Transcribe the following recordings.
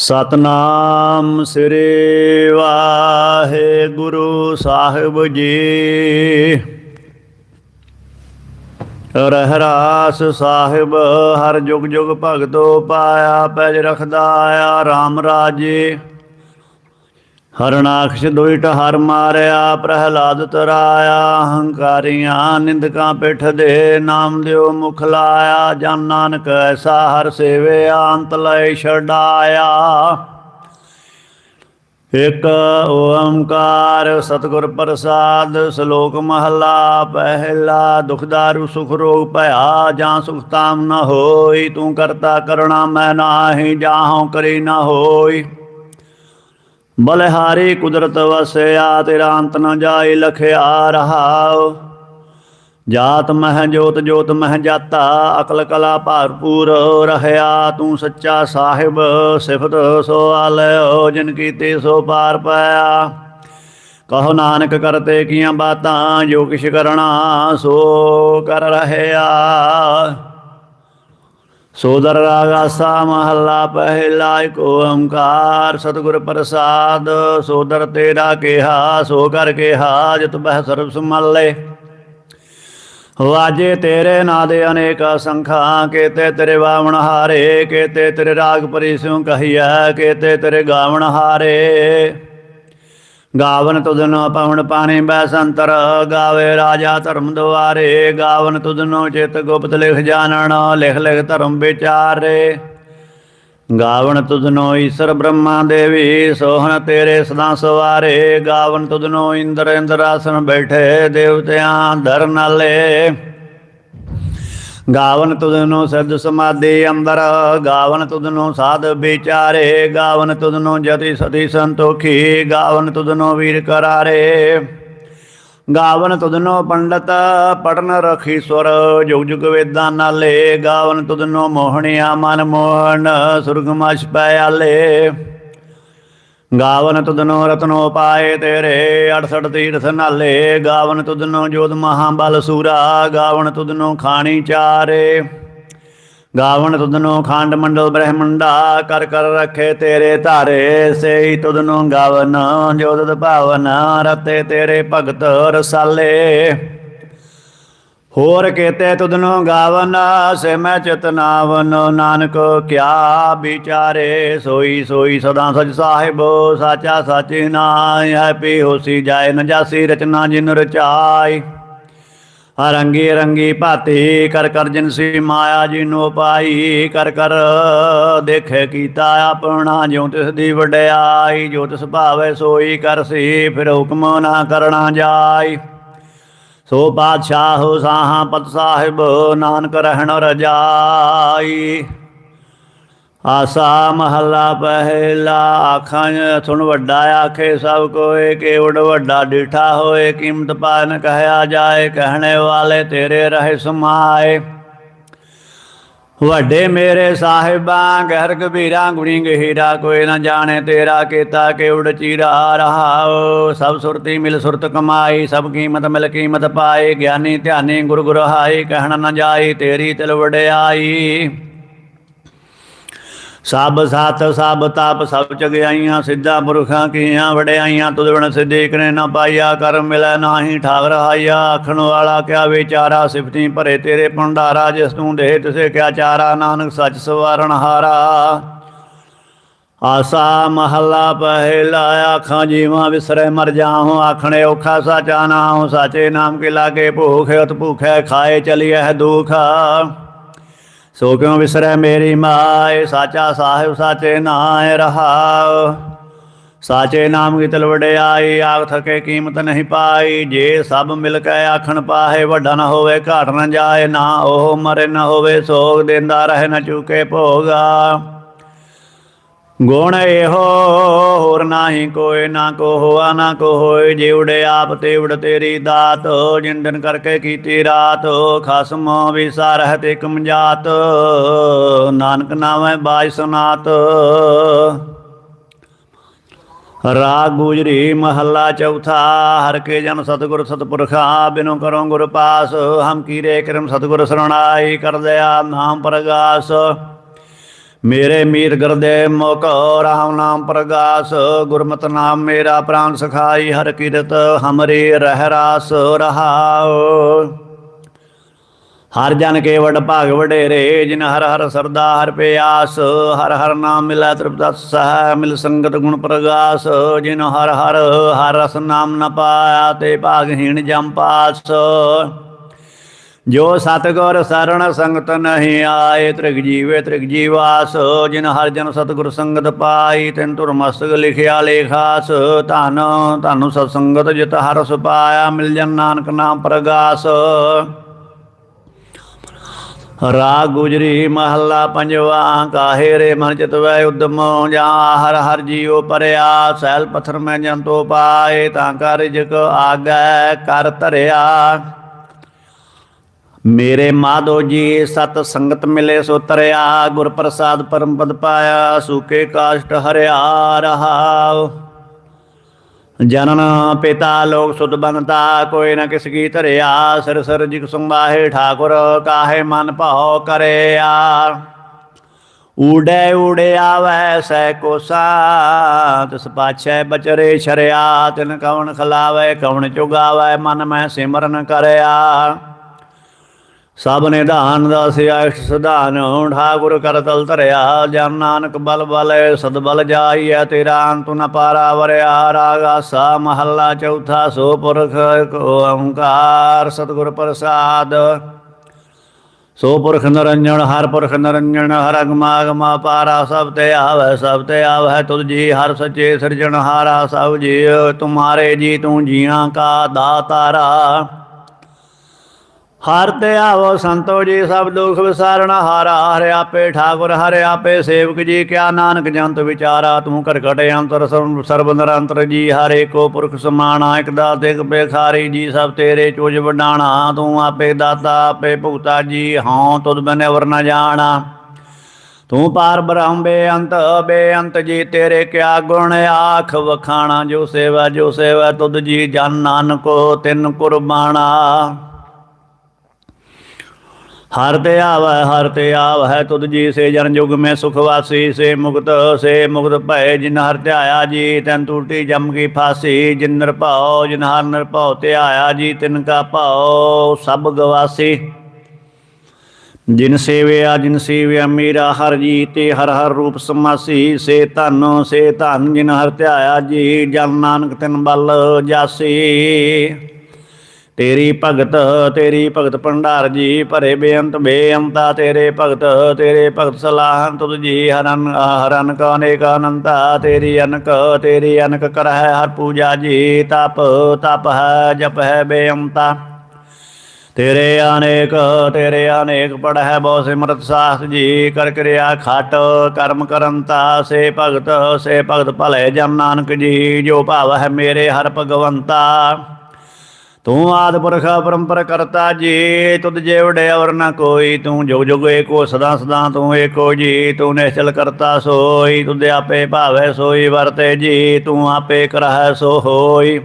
ਸਤਨਾਮ ਸ੍ਰੀ ਵਾਹਿਗੁਰੂ ਸਾਹਿਬ ਜੀ। ਰਹਿਰਾਸ ਸਾਹਿਬ, ਹਰ ਜੁਗ ਜੁਗ ਭਗਤੋ ਪਾਇਆ, ਪੈਜ ਰਖਦਾ ਆ RAM ਰਾਜੇ। ਹਰਨਾਖਸ਼ ਦੁਇਟ ਹਰ ਮਾਰਿਆ, ਪ੍ਰਹਲਾਦ ਤਰਾਇਆ, ਹੰਕਾਰੀਆਂ ਨਿੰਦਕਾਂ ਪਿੱਠ ਦੇ ਨਾਮ ਦਿਓ ਮੁਖ ਲਾਇਆ, ਜਨ ਨਾਨਕ ਐਸਾ ਹਰ ਸੇਵੇ ਅੰਤ ਲੈ ਛਡਾਇਆ। ਇਕ ਓੰਕਾਰ ਸਤਿਗੁਰ ਪ੍ਰਸਾਦ, ਸ਼ਲੋਕ ਮਹਲਾ, ਪਹਿਲਾ ਦੁਖਦਾਰੂ ਸੁਖ ਰੋਗ ਭਇਆ, ਜਾਂ ਸੁਖ ਤਾਮ ਨ ਹੋਈ, ਤੂੰ ਕਰਤਾ ਕਰਣਾ ਮੈਂ ਨਾਹੀ ਜਾਹੋਂ ਕਰੀ ਨ ਹੋਈ। ਬਲਿਹਾਰੀ ਕੁਦਰਤ ਵਸਿਆ, ਤੇਰਾ ਅੰਤ ਨ ਜਾਏ ਲਖਿਆ ਰਹਾਉ। ਜਾਤ ਮਹਿ ਜੋਤ ਜੋਤ ਮਹਿ ਜਾਤਾ, ਅਕਲ ਕਲਾ ਭਰਪੂਰ ਰਹਿਆ। ਤੂੰ ਸੱਚਾ ਸਾਹਿਬ, ਸਿਫਤ ਸੋ ਆਲਿਓ, ਜਿਨ ਕੀਤੇ ਸੋ ਪਾਰ ਪਾਇਆ ਕਹੋ ਨਾਨਕ ਕਰਤੇ ਕੀਆਂ ਬਾਤਾਂ, ਜੋ ਕਿਛ ਕਰਣਾ ਸੋ ਕਰ ਰਹਿਆ। ਸੋਦਰ ਰਾਗਾਸਾ ਮਹੱਲਾ ਪਹਿਲਾ ਏਕ ਓੰਕਾਰ ਸਤਿਗੁਰ ਪ੍ਰਸਾਦ, ਸੋਦਰ ਤੇਰਾ ਕਿਹਾ, ਸੋ ਕਰ ਕਿਹਾ, ਜਿਤ ਬਹਿ ਸਰਬ ਸੰਭਾਲੇ। ਵਾਜੇ ਤੇਰੇ ਨਾਦੇ ਅਨੇਕ ਸੰਖਾਂ, ਕੇਤੇ ਤੇਰੇ ਵਾਵਣ ਹਾਰੇ, ਕੇਤੇ ਤੇਰੇ ਰਾਗ ਪਰਿਸਿਉ ਕਹੀਐ, ਕੇਤੇ ਤੇਰੇ ਗਾਵਣ ਹਾਰੇ। ਗਾਵਨ ਤੁਧਨੋ ਪਵਨ ਪਾਣੀ ਬੈ ਸੰਤਰ ਗਾਵੇ ਰਾਜਾ ਧਰਮ ਦੁਆਰੇ, ਗਾਵਨ ਤੁਧਨੋ ਚਿਤ ਗੁਪਤ ਲਿਖ ਜਾਣਨ ਲਿਖ ਲਿਖ ਧਰਮ ਵਿਚਾਰੇ। ਗਾਵਨ ਤੁਧਨੋ ਈਸ਼ਰ ਬ੍ਰਹਮਾ ਦੇਵੀ, ਸੋਹਣ ਤੇਰੇ ਸਦਾ ਸਵਾਰੇ। ਗਾਵਨ ਤੁਧਨੋ ਇੰਦਰ ਇੰਦਰ ਆਸਨ ਬੈਠੇ, ਦੇਵਤਿਆਂ ਧਰ ਨਾਲੇ ਗਾਵਨ ਤੁਧਨੋ ਸਦ ਸਮਾਧੀ ਅੰਦਰ ਗਾਵਨ ਤੁਧਨੋ ਸਾਧ ਵਿਚਾਰੇ, ਗਾਵਨ ਤੁਧਨੋ ਜਤੀ ਸਤੀ ਸੰਤੋਖੀ, ਗਾਵਨ ਤੁਧਨੋ ਵੀਰ ਕਰਾਰੇ। ਗਾਵਨ ਤੁਧਨੋ ਪੰਡਤ, ਪੜਨ ਰਖੀ ਸੁਰ, ਜੁਗ ਜੁਗ ਵੇਦਾਂ ਨਾਲੇ, ਗਾਵਨ ਤੁਧਨੋ ਮੋਹਣਿਆ ਮਨ ਮੋਹਨ ਸੁਰਗਮਛ ਪਿਆਲੇ ਗਾਵਨ ਤੁਧਨੋ ਰਤਨੋ ਪਾਏ ਤੇਰੇ 68 ਤੀਰਥ ਨਾਲੇ। ਗਾਵਨ ਤੁਧਨੋ ਜੋਤ ਮਹਾਬਲ ਸੂਰਾ, ਗਾਵਨ ਤੁਧਨੋ ਖਾਣੀ ਚਾਰੇ। ਗਾਵਨ ਤੁਧਨੋ ਖਾਂਡ ਮੰਡਲ ਬ੍ਰਹਮੰਡਾ, ਕਰ ਕਰ ਰਖੇ ਤੇਰੇ ਧਾਰੇ। ਸੇਈ ਤੁਧਨੋ ਗਾਵਨ ਜੋਤਿ ਭਾਵਨ, ਰਤੇ ਤੇਰੇ ਭਗਤ ਰਸਾਲੇ। ਹੋਰ ਕੇਤੇ ਤੁਧਨੋ ਗਾਵਨ, ਸੇ ਮੈਂ ਚਿਤਨਾਵਨ ਨਾਨਕ ਕਿਆ ਵਿਚਾਰੇ, ਸੋਈ ਸੋਈ ਸਦਾ ਸਚ ਸਾਹਿਬ, ਸਾਚਾ ਸਾਚੇ ਨਾਇ ਹੈ ਪੀ ਹੋਸੀ ਜਾਏ, ਨ ਰਚਨਾ ਜਿਨ ਰਚਾਈ। ਰੰਗੀ ਰੰਗੀ ਭਾਤੀ, ਕਰ ਕਰ ਜਿਨਸੀ ਮਾਇਆ ਜਿਨੋ ਪਾਈ, ਕਰ ਕਰ ਦੇਖੇ ਕੀਤਾ ਆਪਣਾ, ਜਿਉ ਤਿਸ ਦੀ ਵਡਿਆਈ, ਜੋ ਤਿਸ ਭਾਵੇ ਸੋਈ ਕਰਸੀ ਫਿਰ ਹੁਕਮ ਨਾ ਕਰਨਾ ਜਾਈ। ਸੋ ਪਾਤਸ਼ਾਹ ਸਾਹਾਂ ਪਤ ਸਾਹਿਬ ਨਾਨਕ ਰਹਿਣ ਰਜਾਈ। ਆਸਾ ਮਹੱਲਾ ਪਹਿਲਾ ਆਖਾਂ ਸੁਣ ਵੱਡਾ ਆਖੇ ਸਭ ਕੋਏ ਕੇਵੜ ਵੱਡਾ ਡਿਠਾ ਹੋਏ, ਕੀਮਤ ਪਾਨ ਕਹਿਆ ਜਾਏ, ਕਹਿਣੇ ਵਾਲੇ ਤੇਰੇ ਰਹੇ ਸਮਾਏ। ਵੱਡੇ ਮੇਰੇ ਸਾਹਿਬਾਂ, ਗਹਿਰ ਕਬੀਰਾ, ਗੁਣੀ ਗਹੀਰਾ, ਕੋਈ ਨਾ ਜਾਣੇ ਤੇਰਾ ਕੀਤਾ ਕੇਵੜ ਚੀਰਾ ਰਹਾਓ ਸਭ ਸੁਰਤੀ ਮਿਲ ਸੁਰਤ ਕਮਾਈ, ਸਭ ਕੀਮਤ ਮਿਲ ਕੀਮਤ ਪਾਏ ਗਿਆਨੀ ਧਿਆਨੀ ਗੁਰ ਗੁਰ ਹਾਈ, ਕਹਿਣ ਨਾ ਜਾਈ, ਤੇਰੀ ਤਿਲ ਵਡਿਆਈ। ਸਭ ਸਤ ਸਭ ਤਾਪ, ਸਭ ਚਗਿਆਈਆਂ ਸਿੱਧਾ ਪੁਰਖਾਂ ਕੀਆਂ ਵੜਿਆਈਆਂ ਤੁਧ ਬਿਨ ਸਿੱਧੇ ਕਰੇ ਨਾ ਪਾਈਆ ਕਰ ਮਿਲੈ ਨਾਹੀ ਠਾਕ ਰਹਾਈਆ ਆਖਣ ਵਾਲਾ ਕਿਆ ਵਿਚਾਰਾ ਸਿਫਤੀ ਭਰੇ ਤੇਰੇ ਭੰਡਾਰਾ, ਜਿਸ ਤੂੰ ਦੇ ਤਿਸੇ ਕਿਆ ਚਾਰਾ, ਨਾਨਕ ਸੱਚ ਸਵਾਰਨ ਹਾਰਾ। ਆਸਾ ਮਹੱਲਾ ਪਹਿਲਾ, ਆਖਾਂ ਜੀਵਾਂ ਵਿਸਰੇ ਮਰ ਜਾਹੂੰ, ਆਖਣੇ ਔਖਾ ਸਾਚਾ ਨਾਮ ਸਾਚੇ ਨਾਮ ਕੇ ਲਾਗੇ ਭੂਖ ਉਤ ਭੂਖੈ ਖਾਏ, ਚਲੀਐ ਦੁਖ। ਸੋ ਕਿਉ ਵਿਸਰੈ ਮੇਰੀ ਮਾਏ? ਸਾਚਾ ਸਾਹਿਬ, ਸਾਚੇ ਨਾਇ ਰਹਾਉ। ਸਾਚੇ ਨਾਮ ਕੀ ਤਲ ਵਡਿਆਈ, ਆਖ ਥਕੇ ਕੀਮਤ ਨਹੀਂ ਪਾਈ। ਜੇ ਸਭ ਮਿਲ ਕੇ ਆਖਣ ਪਾਹੇ, ਵੱਡਾ ਨਾ ਹੋਵੇ, ਘਾਟ ਨਾ ਜਾਏ। ਨਾ ਉਹ ਮਰੇ, ਨਾ ਹੋਵੇ, ਸੋਗ ਦੇਂਦਾ, ਰਹੇ ਨਾ ਚੁਕੇ ਭੋਗਾ। ਗੁਣ ਇਹੋ, ਹੋਰ ਨਾਹੀ ਕੋਇ ਨਾ ਕੋ ਹੋਆ ਨਾ ਕੋ ਹੋਇ ਜੇ ਉੜੇ ਆਪ ਤੇ ਉੜ ਤੇਰੀ ਦਾਤ ਜਿਨ ਕਰਕੇ ਕੀਤੀ ਰਾਤ, ਖਸਮ ਵਿਸਾਰਹਿ ਤੇ ਕਮਜਾਤ ਨਾਨਕ ਨਾਮੈ ਬਾਜ ਸੁਨਾਤ। ਰਾਗ ਗੁਜਰੀ ਮਹੱਲਾ ਚੌਥਾ, ਹਰ ਕੇ ਜਨ ਸਤਿਗੁਰ ਸਤਿਪੁਰਖਾ, ਬਿਨੋ ਕਰੋ ਗੁਰ ਪਾਸ, ਹਮ ਕੀਰੇ ਕਰਮ ਸਤਿਗੁਰ ਸਰਣਾਈ, ਕਰ ਦਇਆ ਨਾਮ ਪ੍ਰਗਾਸ। ਮੇਰੇ ਮੀਰ ਗਰਦੇ ਮੁਖ ਰਾਮ ਨਾਮ ਪ੍ਰਗਾਸ, ਗੁਰਮਤਿ ਨਾਮ ਮੇਰਾ ਪ੍ਰਾਨ ਸਖਾਈ, ਹਰ ਕੀਰਤ ਹਮਰੀ ਰਹਿ ਰਾਸ ਰਹਾਉ। ਹਰ ਜਨ ਕੇ ਵਡ ਭਾਗ ਵਡੇਰੇ, ਜਿਨ ਹਰ ਹਰ ਸਰਦਾ ਹਰ ਪਿਆਸ, ਹਰ ਹਰ ਨਾਮ ਮਿਲੈ ਤ੍ਰਿਪਤ ਸਹਿ, ਮਿਲ ਸੰਗਤ ਗੁਣ ਪ੍ਰਗਾਸ, ਜਿਨ ਹਰ ਹਰ ਹਰ ਰਸ ਨਾਮ ਨ ਪਾਇਆ, ਤੇ ਭਾਗਹੀਣ ਜਮ ਪਾਸ। ਜੋ ਸਤਗੁਰ ਸਰਣ ਸੰਗਤ ਨਹੀਂ ਆਏ, ਤ੍ਰਿਗ ਜੀਵੇ ਤ੍ਰਿਗ ਜੀਵਾਸ, ਜਿਨ ਹਰ ਜਨ ਸਤਗੁਰ ਸੰਗਤ ਪਾਈ, ਤਿਨ ਤੁਰ ਮਸਤਕ ਲਿਖਿਆ ਲੇਖਾਸ, ਧਨ ਧਨ ਸਤ ਸੰਗਤ ਜਿਤ ਹਰ ਸੁਪਾਇਆ, ਮਿਲ ਜਨ ਨਾਨਕ ਨਾਮ ਪ੍ਰਗਾਸ। ਰਾ ਗੁਜਰੀ ਮਹੱਲਾ ਪੰਜਵਾ, ਕਾਹੇ ਰੇ ਮਨ ਚਿਤਵੈ ਉਦਮ ਜਾਂ, ਹਰ ਹਰ ਜੀਉ ਪਰਿਆ, ਸੈਲ ਪਥਰ ਮੈਂ ਜੰਤੋ ਪਾਏ, ਤਾਂ ਕਰ ਰਿਜਕ ਆਗੈ, ਕਰ ਧਰਿਆ। ਮੇਰੇ ਮਾਧੋ ਜੀ, ਸਤ ਸੰਗਤ ਮਿਲੇ ਸੋ ਤਰਿਆ ਗੁਰ ਪ੍ਰਸਾਦ ਪਰਮ ਪਦ ਪਾਇਆ, ਸੂਕੇ ਕਾਸ਼ਟ ਹਰਿਆ ਰਹਾਉ। ਜਨਨ ਪਿਤਾ ਲੋਕ ਸੁਧ ਬਨਤਾ ਕੋਈ ਨਾ ਕਿਸ ਕੀ ਧਰਿਆ, ਸਿਰ ਸਿਰ ਜਿਗ ਸੰਭਾਹੇ ਠਾਕੁਰ, ਕਾਹੇ ਮਨ ਭਾਉ ਕਰਿਆ। ਊੜੇ ਊੜੇ ਆਵੈ ਸੈ ਕੋਸਾ ਤਿਸ ਪਾਛੈ ਬਚਰੇ ਛਰਿਆ, ਤਿਨ ਕਵਣ ਖਲਾਵੇ ਕਵਣ ਚੁਗਾਵੇ, ਮਨ ਮੈਂ ਸਿਮਰਨ ਕਰਿਆ। ਸਭ ਨਿਧਾਨ ਦਾ ਦਾਸਿਆ ਇਸ਼ਟ ਸਧਾਨ ਠਾਕੁਰ ਕਰ ਤਲ ਧਰਿਆ। ਜਨ ਨਾਨਕ ਬਲ ਬਲ ਸਦ ਬਲ ਜਾਈਐ ਤੇਰਾ ਅੰਤ ਨ ਪਾਰਾ ਵਰਿਆ। ਰਾਗਾ ਸਾ ਮਹੱਲਾ ਚੌਥਾ ਸੋ ਪੁਰਖ ਕੋ ਓੰਕਾਰ, ਸਤਿਗੁਰ ਪ੍ਰਸਾਦ। ਸੋ ਪੁਰਖ ਨਰੰਜਣ, ਹਰ ਪੁਰਖ ਨਰੰਜਣ, ਹਰ ਅਗਮਾ ਅਗਮਾ ਪਾਰਾ, ਸਭ ਤੇ ਆਵੈ, ਸਭ ਤੇ ਆਵੈ ਤੁਧ ਜੀ, ਹਰ ਸਚੇ ਸਿਰਜਣ ਹਾਰਾ ਸਭ ਜੀ ਤੁਮਾਰੇ ਜੀ ਤੂੰ ਜੀਆਂ ਕਾ ਦਾਤਾਰਾ। ਹਰ ਤੇ ਆਵੋ ਸੰਤੋ ਜੀ, ਸਭ ਦੁਖ ਵਿਸਾਰਣ ਹਾਰਾ, ਹਰਿ ਆਪੇ ਠਾਕੁਰ, ਹਰਿ ਆਪੇ ਸੇਵਕ ਜੀ, ਕਿਆ ਨਾਨਕ ਜੰਤ ਵਿਚਾਰਾ, ਤੂੰ ਕਰਕਟ ਅੰਤਰ ਸਰਬ- ਨਿਰੰਤਰ ਜੀ, ਹਰੇ ਕੋ ਪੁਰਖ ਸਮਾਣਾ, ਇਕ ਦਾਤ, ਇਕ ਬੇਖਾਰੀ ਜੀ, ਸਭ ਤੇਰੇ ਚੋਜ ਵਡਾਣਾ, ਤੂੰ ਆਪੇ ਦਾਤਾ, ਆਪੇ ਭੁਗਤਾ ਜੀ, ਹਉ ਤੁਧ ਬਿਨੇ ਵਰ ਨ ਜਾਣਾ। ਤੂੰ ਪਾਰ ਬ੍ਰਹਮ, ਬੇਅੰਤ ਬੇਅੰਤ ਜੀ, ਤੇਰੇ ਕਿਆ ਗੁਣ ਆਖ ਵਖਾਣਾ, ਜੋ ਸੇਵਾ ਜੋ ਸੇਵਾ ਤੁਧ ਜੀ, ਜਨ ਨਾਨਕੋ ਤਿੰਨ ਕੁਰਬਾਨਾ ਹਰ ਤੇ ਆਵੈ, ਹਰ ਤੇ ਆਵੈ, ਤੁਧ ਜੀ ਸੇ ਜਨ ਜੁਗ ਮੈਂ ਸੁਖ ਵਾਸੀ, ਸੇ ਮੁਕਤ ਸੇ ਮੁਕਤ ਭੈ ਜਿਨ ਹਰ ਧਿਆਇਆ ਜੀ, ਤੈਨ ਟੂਟੀ ਜਮ ਕੀ ਫਾਸੀ, ਜਿਨ ਨਿਰਭਉ ਜਿਨ ਹਰ ਨਿਰਭਉ ਤੇ ਆਇਆ ਜੀ, ਤਿਨ ਕਾ ਭਉ, ਸਭ ਗਵਾਸੀ। ਜਿਨ ਸੇਵਿਆ ਜਿਨ ਸੇਵਿਆ ਮੇਰਾ, ਹਰ ਜੀ ਤੇ ਹਰ ਹਰ ਰੂਪ ਸਮਾਸੀ, ਸੇ ਧਨ ਸੇ ਧਨ, ਜਿਨ ਹਰ ਧਿਆਇਆ ਜੀ, ਜਨ ਨਾਨਕ ਤਿਨ ਬਲ ਜਾਸੀ। ਤੇਰੀ ਭਗਤ ਤੇਰੀ ਭਗਤ ਭੰਡਾਰ ਜੀ, ਭਰੇ ਬੇਅੰਤ ਬੇਅੰਤਾ, ਤੇਰੇ ਭਗਤ ਤੇਰੇ ਭਗਤ ਸਲਾਹਨ ਤੁਧ ਜੀ, ਹਰਨ ਹਰਨ ਕਾ ਅਨੇਕ ਅਨੰਤਾ ਤੇਰੀ ਅਨਕ ਤੇਰੀ ਅਨਕ ਕਰਹਿ ਹਰ ਪੂਜਾ ਜੀ, ਤਪ ਤਪ ਹੈ, ਜਪ ਹੈ ਬੇਅੰਤਾ। ਤੇਰੇ ਅਨੇਕ ਤੇਰੇ ਅਨੇਕ ਪੜਹਿ ਬਹੁ ਸਿਮਰਤ ਸਾਸ ਜੀ, ਕਰ ਕਿਰਿਆ ਖਟ, ਕਰਮ ਕਰੰਤਾ ਸੇ ਭਗਤ ਸੇ ਭਗਤ ਭਲੇ ਜਨ ਨਾਨਕ ਜੀ, ਜੋ ਭਾਵ ਹੈ ਮੇਰੇ ਹਰ ਭਗਵੰਤਾ। ਤੂੰ ਆਦ ਪੁਰਖ ਪਰੰਪਰ ਕਰਤਾ ਜੀ, ਤੁਧ ਜੇ ਵਡੇ ਔਰ ਨਾ ਕੋਈ, ਤੂੰ ਜੁਗ ਜੁਗ ਏਕੋ, ਸਦਾ ਸਦਾ ਤੂੰ ਏਕੋ ਜੀ, ਤੂੰ ਨਿਸ਼ਚਲ ਕਰਤਾ ਸੋਈ, ਤੁਧ ਆਪੇ ਭਾਵੈ ਸੋਈ, ਵਰਤੇ ਜੀ, ਤੂੰ ਆਪੇ ਕਰਹਿ ਸੋ ਹੋਈ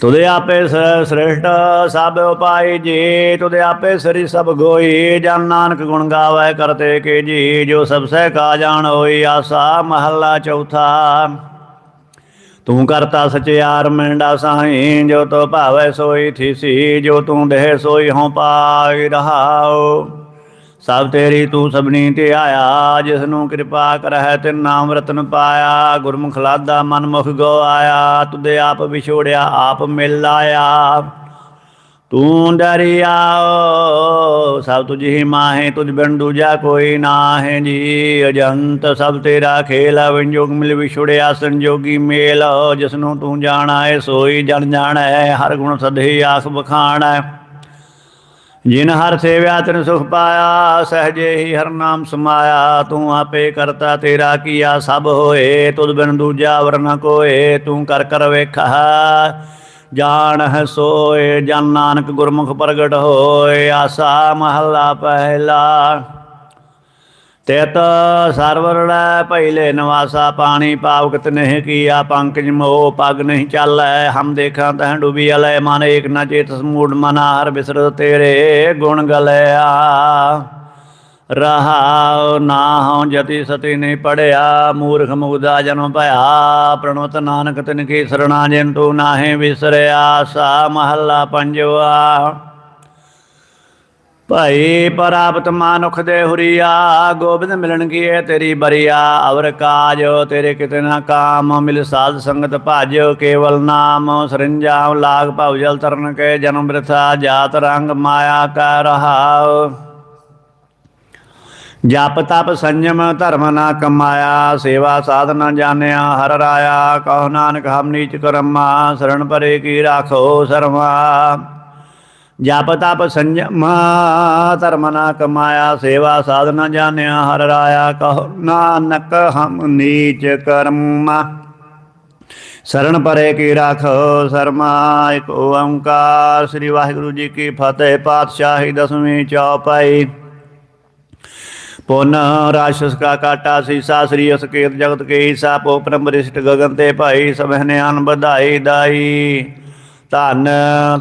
ਤੁਦੇ ਆਪੇ ਸ- ਸ੍ਰੇਸ਼ਟ ਸਭ ਉਪਾਈ ਜੀ ਤੁਦੇ ਆਪੇ ਸ੍ਰੀ ਸਭ ਗੋਈ, ਜਨ ਨਾਨਕ ਗੁਣ ਗਾਵੇ ਕਰਤੇ ਕੇ ਜੀ, ਜੋ ਸਭ ਸਹਿ ਕਾ ਜਾਣ ਹੋਈ, ਆਸਾ ਮਹੱਲਾ ਚੌਥਾ। ਤੂੰ ਕਰਤਾ ਸਚਿਆਰ ਮੈਂਡਾ ਸਾਈਂ, ਜੋ ਤੋ ਭਾਵੈ ਸੋਈ ਥੀਸੀ, ਜੋ ਤੂੰ ਦੇਹ ਸੋਈ ਹਉ ਪਾਈ ਰਹਾਉ। ਸਭ ਤੇਰੀ ਤੂੰ ਸਭਨੀ ਤੇ ਆਇਆ ਜਿਸ ਨੂੰ ਕਿਰਪਾ ਕਰਹਿ ਤੇ ਨਾਮ ਰਤਨ ਪਾਇਆ। ਗੁਰਮੁਖ ਲਾਦਾ ਮਨ ਮੁਖ ਗੋ ਗਵਾਇਆ ਤੁਦੇ ਆਪ ਵਿਛੋੜਿਆ, ਆਪ ਮਿਲ ਆਇਆ। ਤੂੰ ਡਰਿਆ ਸਭ ਤੁਝ ਹੀ ਮਾਹੇ, ਤੁਝ ਬਿਨ ਦੂਜਾ ਕੋਈ ਨਾਹੇ ਜੀ। ਅਜੰਤ ਸਭ ਤੇਰਾ ਖੇਲ ਵਿੰਜੋਗ ਮਿਲ ਵਿਛੜਿਆ ਸੰਜੋਗੀ ਮੇਲ ਜਿਸ ਨੂੰ ਤੂੰ ਜਾਣਾ ਹੈ ਸੋਈ ਜਨ ਜਾਣੈ, ਹਰ ਗੁਣ ਸਦੇ ਆਸ ਬਖਾਣੈ ਜਿਨ ਹਰ ਸੇਵਿਆ, ਤਿਨ ਸੁਖ ਪਾਇਆ, ਸਹਜੇ ਹੀ ਹਰ ਨਾਮ ਸਮਾਇਆ। ਤੂੰ ਆਪੇ ਕਰਤਾ, ਤੇਰਾ ਕੀਆ ਸਭ ਹੋਏ ਤੁਧ ਬਿਨ ਦੂਜਾ ਵਰਨ ਕੋਏ। ਤੂੰ ਕਰ ਕਰ ਵੇਖਾ ਜਾਣ ਹੈ ਸੋਏ, ਜਨ ਨਾਨਕ ਗੁਰਮੁਖ ਪ੍ਰਗਟ ਹੋਏ, ਆਸਾ ਮਹੱਲਾ ਪਹਿਲਾ। ਤੇਤ ਸਰਵਰੜੈ ਪਹਿਲੇ ਨਿਵਾਸਾ, ਪਾਣੀ ਪਾਵਕਤ ਨਹਿ ਕੀਆ, ਪੰਕਜ ਮੋ ਪਗ ਨਹੀਂ ਚਾਲੈ। ਹਮ ਦੇਖਾਂ ਤਹ ਡੁਬੀ ਅਲੈ, ਮਨ ਏਕ ਨ ਚੇਤ ਸਮੂੜ ਮਨਾ ਹਰ ਬਿਸਰ ਤੇਰੇ ਗੁਣ ਗਲਿਆ ਰਹਾਉ ਨਾ ਹਉ ਜਤੀ ਸਤੀ ਨਹੀਂ ਪੜਿਆ, ਮੂਰਖ ਮੁਗਦਾ ਜਨਮ ਭਇਆ ਪ੍ਰਣਵਤ ਨਾਨਕ ਤਿਨ ਕੀ ਸਰਣਾ ਜਿਨ ਤੂੰ ਨਾਹੇ ਵਿਸਰਿਆ, ਸਾ ਮਹੱਲਾ ਪੰਜਵਾ। ਭਾਈ ਪ੍ਰਾਪਤ ਮਾਨੁਖ ਦੇ ਹੁਰੀਆ, ਗੋਬਿੰਦ ਮਿਲਣ ਕੀਏ ਤੇਰੀ ਬਰੀਆ, ਅਵਰ ਕਾਜ ਤੇਰੇ ਕਿਤੇ ਨਾ ਕਾਮ, ਮਿਲ ਸਾਧ ਸੰਗਤ ਭਜ ਕੇਵਲ ਨਾਮ ਸਰੰਜਾਮ ਲਾਗ ਭਵ ਜਲ ਤਰਨ ਕੇ ਜਨਮ ਬਿਰਥਾ, ਜਾਤ ਰੰਗ ਮਾਇਆ ਕਾ ਰਹਾਉ। ਜਪ ਤਪ ਸੰਜਮ ਧਰਮ ਨਾ ਕਮਾਇਆ, ਸੇਵਾ ਸਾਧਨਾ ਜਾਣਿਆ, ਹਰ ਰਾਇਆ, ਕਹੋ ਨਾਨਕ ਹਮ ਨੀਚ ਕਰਮਾ, ਸਰਣ ਪਰੇ ਕੀ ਰਾਖੋ ਸਰਮਾ ਜਪ ਤਪ ਸੰਜਮ ਧਰਮ ਨਾ ਕਮਾਇਆ, ਸੇਵਾ ਸਾਧਨਾ ਜਾਣਿਆ, ਹਰ ਰਾਇਆ, ਕਹੋ ਨਾਨਕ ਹਮ ਨੀਚ ਕਰਮਾ। ਸਰਣ ਪਰੇ ਕੀ ਰਾਖੋ ਸਰਮਾ, ਇੱਕ ਓੰਕਾਰ। ਸ੍ਰੀ ਵਾਹਿਗੁਰੂ ਜੀ ਕੀ ਫਤਿਹ, ਪਾਤਸ਼ਾਹੀ ਦਸਵੀਂ ਚੌਪਾਈ। ਪੁਨ ਰਾਸ਼ਸ ਕਾ ਕਾਟਾ ਸੀਸਾ, ਸ੍ਰੀ ਅਸਕੇਤ ਜਗਤ ਕੇ ਈਸਾ ਪੋ ਪਰਮਰਿਸ਼ਟ ਗਗਨ ਤੇ ਭਾਈ ਸਭਨੇ ਅਨ ਵਧਾਈ ਦਾਈ। ਧਨ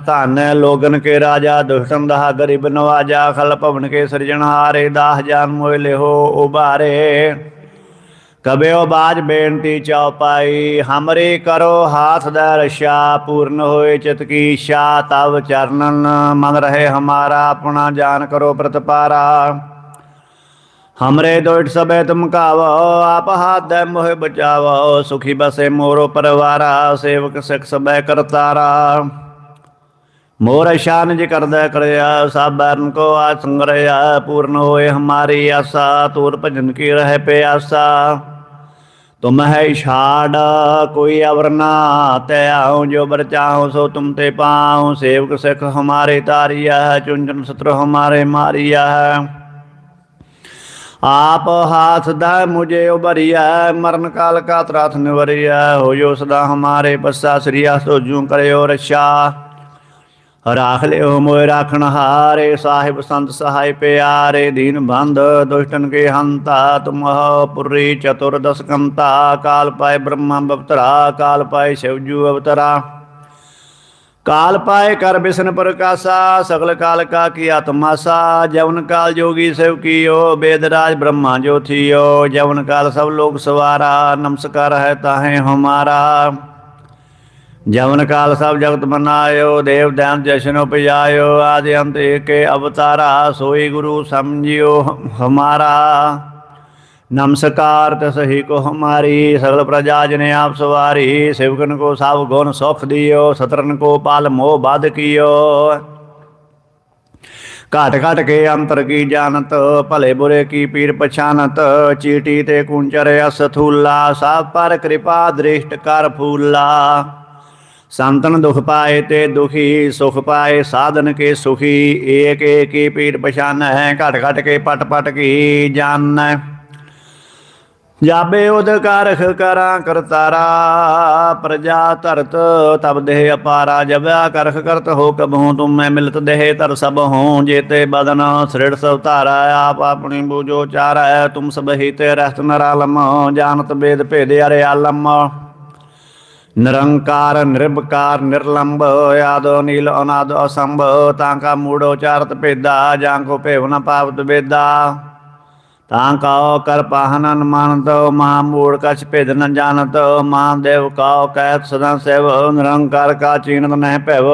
ਧਨ ਲੋਗਨ ਕੇ ਰਾਜਾ ਦੁਸ਼ਟਨ ਦਾ ਗਰੀਬ ਨਵਾਜਾ, ਖਲ ਭਵਨ ਕੇ ਸਿਰਜਣਹਾਰੇ ਦਾਹ ਜਾਨ ਮੋਇ ਲਿਹੋ ਉਭਾਰੇ। ਕਬਿਓ ਬਾਜ ਬੇਨਤੀ ਚਉਪਾਈ ਹਮਰੇ ਕਰੋ ਹਾਥ ਦਾ ਰਸ਼ਾ, ਪੂਰਨ ਹੋਏ ਚਿਤ ਕੀ ਇੱਛਾ ਤਵ ਚਰਨਨ ਮਨ ਰਹੇ ਹਮਾਰਾ, ਆਪਣਾ ਜਾਨ ਕਰੋ ਪ੍ਰਤਪਾਰਾ। ਹਮਰੇ ਦੋਇਟ ਸਬੈ ਤੁਮ ਕਾਵੋ ਆਪ ਹਾਥ ਮੋਹਿ ਬਚਾਵੋ ਸੁਖੀ ਬਸੇ ਮੋਰੋ ਪਰਵਾਰਾ ਸੇਵਕ ਸਿਖ ਸਬੈ ਕਰਤਾਰਾ ਮੋਰ ਸ਼ਾਨ ਜਿ ਕਰਦਾ ਕਰਿਆ ਸਭ ਕੋ ਆ ਸੰਗਰਿਆ ਪੂਰਨ ਹੋਏ ਹਮਾਰੀ ਆਸਾ ਤੂਰ ਭਜਨ ਕੀ ਰਹਿ ਪਿਆਸਾ ਤੁਮ ਹੈ ਛਾੜ ਕੋਈ ਅਵਰ ਨਾ ਤੈ ਆਉ ਜੋ ਬਰ ਚਾਹੋ ਸੋ ਤੁਮ ਤੇ ਪਾਉ ਸੇਵਕ ਸਿਖ ਹਮਾਰੇ ਤਾਰੀਆ ਚੁਨ ਚੁਨ ਸਤਰ ਹਮਾਰੇ ਮਾਰੀਆ ਆਪ ਹਾਥ ਦਾ ਮੁਝੇ ਉਬਰਿਆ ਮਰਨ ਕਾਲ ਕਾ ਤਰਾਥ ਨਿਵਰਿਆ ਹੋਇਓ ਸਦਾ ਹਮਾਰੇ ਪੱਸਾ ਸ੍ਰੀਆ ਸੋਜੂ ਕਰਿਓ ਰਛਾ। ਰਾਖ ਲਿਓ ਮੋਇ ਰਾਖਣ ਹਾਰੇ, ਸਾਹਿਬ ਸੰਤ ਸਹਾਇ ਪਿਆਰੇ, ਦੀਨ ਬੰਧ ਦੁਸ਼ਟਨ ਕੇ ਹੰਤਾ ਤੁਮਹ ਪੁਰੀ ਚਤੁਰਦਸ ਕੰਤਾ, ਕਾਲ ਪਾਏ ਬ੍ਰਹਮਾ ਬਵਤਰਾ, ਕਾਲ ਪਾਏ ਸ਼ਿਵਜੂ ਅਵਤਰਾ। ਕਾਲ ਪਾਏ ਕਰ ਬਿਸ਼ਨ ਪ੍ਰਕਾਸ਼ਾ, ਸਗਲ ਕਾਲ ਕਾ ਕੀਆ ਤਮਾਸਾ ਜਵਨ ਕਾਲ ਜੋਗੀ ਸੇਵ ਕੀਓ, ਬੇਦ ਰਾਜ ਬ੍ਰਹਮਾ ਜੋ ਥੀਓ, ਜਵਨ ਕਾਲ ਸਭ ਲੋਕ ਸਵਾਰਾ, ਨਮਸਕਾਰ ਹੈ ਤਾਹੇ ਹਮਾਰਾ। ਜਵਨ ਕਾਲ ਸਭ ਜਗਤ ਮਨਾਇਓ, ਦੇਵ ਦੈਨ ਜਸ਼ਨ ਉਪਜਾਇਓ, ਆਦਿ ਅੰਤ ਏਕੇ ਅਵਤਾਰਾ, ਸੋਈ ਗੁਰੂ ਸਮਝਿਓ ਹਮਾਰਾ। ਨਮਸਕਾਰ ਤਸਹੀ ਕੋ ਹਮਾਰੀ ਸਗਲ ਪ੍ਰਜਾ ਜਨੇ ਆਪ ਸਵਾਰੀ ਸੇਵਕਨ ਕੋ ਸਭ ਗੁਣ ਸੁਖ ਦਿਓ, ਸਤਰਨ ਕੋ ਪਾਲ ਮੋਹ ਬਾਧ ਕੀਓ। ਘਾਟ ਘਾਟ ਕੇ ਅੰਤਰ ਕੀ ਜਾਣਤ, ਭਲੇ ਬੁਰੇ ਕੀ ਪੀਰ ਪਛਾਨਤ, ਚੀਟੀ ਤੇ ਕੁੰਚਰ ਅਸਥੂਲਾ ਸਭ ਪਰ ਕਿਰਪਾ ਦ੍ਰਿਸ਼ਟ ਕਰ ਫੂਲਾ। ਸੰਤਨ ਦੁਖ ਪਾਏ ਤੇ ਦੁਖੀ, ਸੁਖ ਪਾਏ ਸਾਧਨ ਕੇ ਸੁਖੀ, ਏਕ ਏਕ ਪੀਰ ਪਛਾਨ ਹੈ ਘਟ ਘਟ ਕੇ ਪਟ ਪਟ ਕੀ ਜਾਣ। ਜਾਬੇ ਉਦ ਕਰਖ ਕਰਾਂ ਕਰਤਾਰਾ, ਪ੍ਰਜਾ ਧਰਤ ਤਬ ਦੇਹ ਅਪਾਰਾ, ਜਬਿਆ ਕਰਖ ਕਰਤ ਹੋ ਕਬਹੂ ਤੁਮ ਮੈਂ ਮਿਲਤ ਦੇਹ ਧਰ ਸਭ ਹੂੰ, ਜੇਤੇ ਬਦਨ ਸ੍ਰਿੜ ਸਭ ਧਾਰਾ, ਆਪ ਆਪਣੀ ਬੂਜੋ ਚਾਰੈ, ਤੁਮ ਸਭ ਹੀ ਤੇ ਰਹਿਤ ਨਰਾਲਮ, ਜਾਣਤ ਬੇਦ ਭੇਦ ਅਰੇ ਆਲਮ ਨਿਰੰਕਾਰ ਨਿਰਭਕਾਰ ਨਿਰਲੰਭ ਆਦੋ ਨੀਲ ਅਨਾਦ ਅਸੰਭ, ਤਾਂ ਕਾ ਮੂੜੋ ਚਾਰਤ ਭੇਦਾ, ਜਾਂ ਕੋ ਭੇਵ ਨ ਪਾਵਤ ਵੇਦਾ। ਤਾਂ ਕਉ ਕਰ ਪਾਹਨਨ ਮਾਨਤ ਮਾ ਮੂੜ ਕਛ ਭੇਦ ਨ ਜਾਣਤ ਮਾ ਦੇਵ ਕਉ ਕਹਿਤ ਸਦਾ ਸੇਵ, ਨਿਰੰਕਾਰ ਕਾ ਚੀਨਤ ਨਹਿ ਭੈਵ।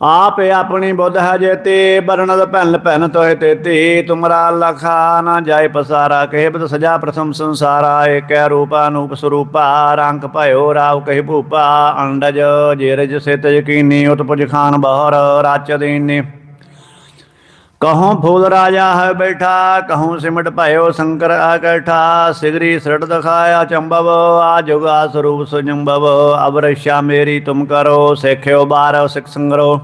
ਆਪ ਆਪਣੀ ਬੁੱਧ ਹੈ ਜੇਤੀ, ਬਰਨਦ ਭੈਨ ਭੈਨ ਤੋਏ ਤੇਤੀ, ਤੁਮਰਾ ਲਖਾ ਨਾ ਜਾਏ ਪਸਾਰਾ, ਕਹਿ ਬਤ ਸਜਾ ਪ੍ਰਥਮ ਸੰਸਾਰਾ, ਏਕੈ ਰੂਪਾ ਅਨੂਪ ਸਰੂਪਾ, ਰੰਗ ਭਇਓ ਰਾਵ ਕਹਿ ਭੂਪਾ, ਅੰਡਜ ਜੇਰਜ ਸਿਤ ਯਕੀਨੀ ਉਤਪਜ ਖਾਨ ਬਹਰ ਰਾਚ ਦੀਨੀ ਕਹੋਂ ਫੂਲ ਰਾਜਾ ਹੈ ਬੈਠਾ, ਕਹੋਂ ਸਿਮਟ ਭਇਓ ਸ਼ੰਕਰ ਆਕਠਾ ਸਿਗਰੀ ਸ੍ਰਟ ਦਖਾਇਆ ਚੰਬਵ, ਆ ਜੁਗਾ ਸਰੂਪ ਸੁਜੰਬਵ ਅਬ ਮੇਰੀ ਤੁਮ ਕਰੋ, ਸਿੱਖਿਓ ਬਾਰ ਸਿਖ ਸੰਗਰੋ।